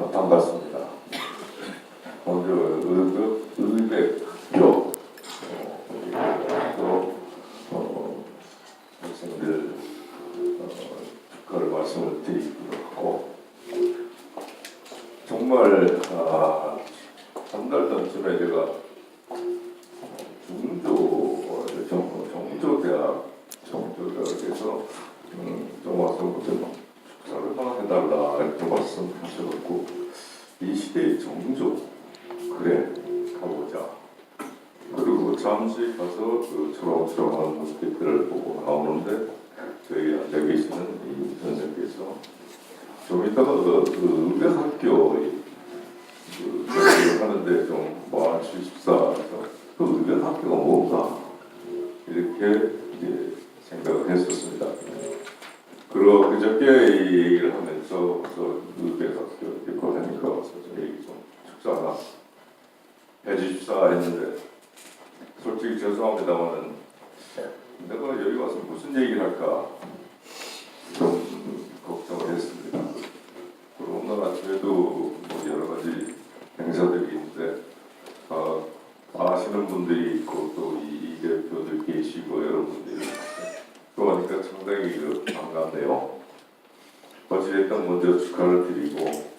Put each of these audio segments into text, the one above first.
어, 반갑습니다. 먼저 의백, 의백교 어, 또 어, 학생들 어, 축하를 말씀을 드리기로 하고 정말 아, 한달 전쯤에 제가 중조 정, 정조대학 정조대학에서 음, 좀 와서 해 달라 이렇게 말씀하셔갖고 이 시대의 정조 그래 가보자 그리고 잠시 가서 그 초롱초롱한 모습들을 보고 나오는데 저희 앉아 계시는 이 선생님께서 좀 이따가 그, 그 의대학교의 그 하는데 좀 와주십사 그 의대학교가 뭔가 이렇게 이제 생각을 했었습니다. 그리고 그저께 이 얘기를 하면 와서 좀 얘기 좀 축사 하나 해주십사 했는데 솔직히 죄송합니다만은 내가 여기 와서 무슨 얘기를 할까 좀 걱정을 했습니다. 그리고 오늘 아침에도 뭐 여러 가지 행사들이 있는데 아, 아시는 분들이 있고 또이 대표들 계시고 여러분들이 그러니까 상당히 그 반갑네요. 어찌됐든 먼저 축하를 드리고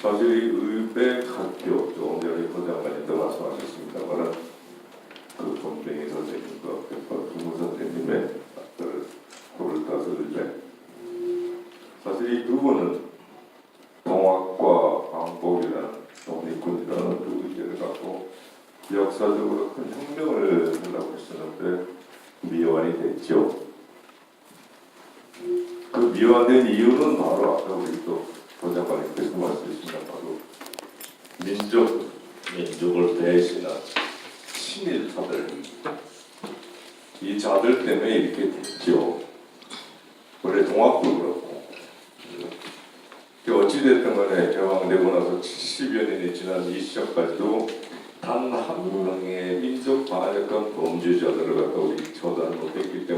사실 이 의백 학교 조금 전에 부장관님도 말씀하셨습니다만은 그 동명희 선생님과 김 선생님의 그 골을 따서 의백 사실 이 두 분은 동학과 광복이라는 독립군이라는 두 의제를 갖고 역사적으로 큰 혁명을 하려고 했었는데 미완이 됐죠. 그 미완된 이유는 바로 아까 우리 또 도장관님께서 말씀하신 바로 민족, 민족을 대신한 친일파들 이 자들 때문에 이렇게 됐죠. 원래 동학도 그렇고 그 어찌됐든 간에 개방되고 나서 70여 년이 지난 이 시점까지도 단 한 명의 민족 반역한 범죄자들을 갖다 우리 처단 못했기 때문에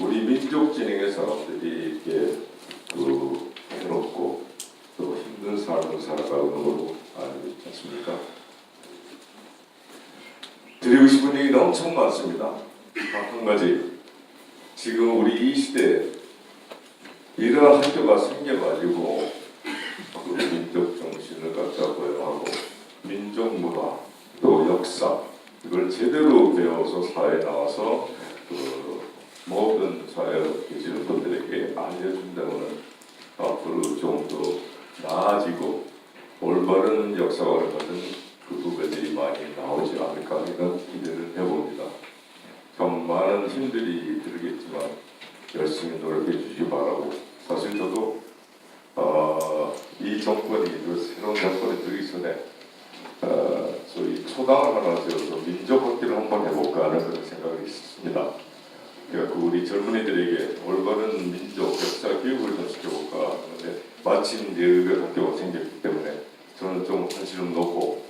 우리 민족 진영의 사람들이 이렇게 그 해롭고 또 힘든 삶을 살아가는 걸로 알고 있지 않습니까? 드리고 싶은 얘기는 엄청 많습니다. 단한 가지 지금 우리 이 시대에 이러한 학교가 생겨가지고 그 민족 정신을 갖다 보여하고 민족 문화 또 역사 이걸 제대로 배워서 사회에 나와서 그 모든 사회에 계시는 분들에게 알려준다면 앞으로 좀 더 나아지고 올바른 역사관을 가진 그 후배들이 많이 나오지 않을까 이런 기대를 해봅니다. 참 많은 힘들이 들겠지만 열심히 노력해 주시기 바라고 사실 저도 어, 이 정권이 그 새로운 정권이 들기 전에 어, 소위 초당을 하나 지어서 민족학기를 한번 해볼까 하는 그런 생각이 있습니다. 그러니까 그 우리 젊은이들에게 올바른 민족 역사 교육을 좀 시켜볼까 하는데 마침 이제 의대 학교가 생겼기 때문에 저는 좀 관심을 놓고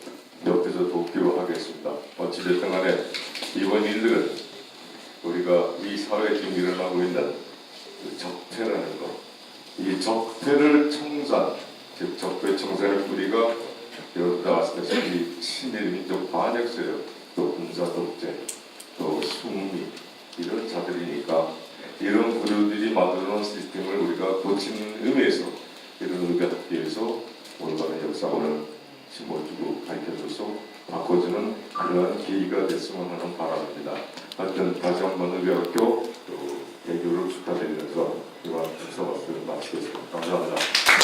옆에서 돕기로 하겠습니다. 어찌됐든 간에 이번 일들은 우리가 이 사회에 지금 일어나고 있는 그 적폐라는 것, 이 적폐를 청산, 즉 적폐 청산의 뿌리가 여러분들 아시다시피 친일 민족 반역 세력, 또 군사 독재, 또 숙미 이런 자들이니까 이런 부류들이 만들어놓은 시스템을 고치는 의미에서 이런 의견학교에서 올바른 역사관을 심어주고 가르쳐줘서 바꿔주는 그러한 계기가 됐으면 하는 바람입니다. 하여튼 다시 한번 의료학교 또 대교를 축하드리면서 이번 축사 말씀을 마치겠습니다. 감사합니다.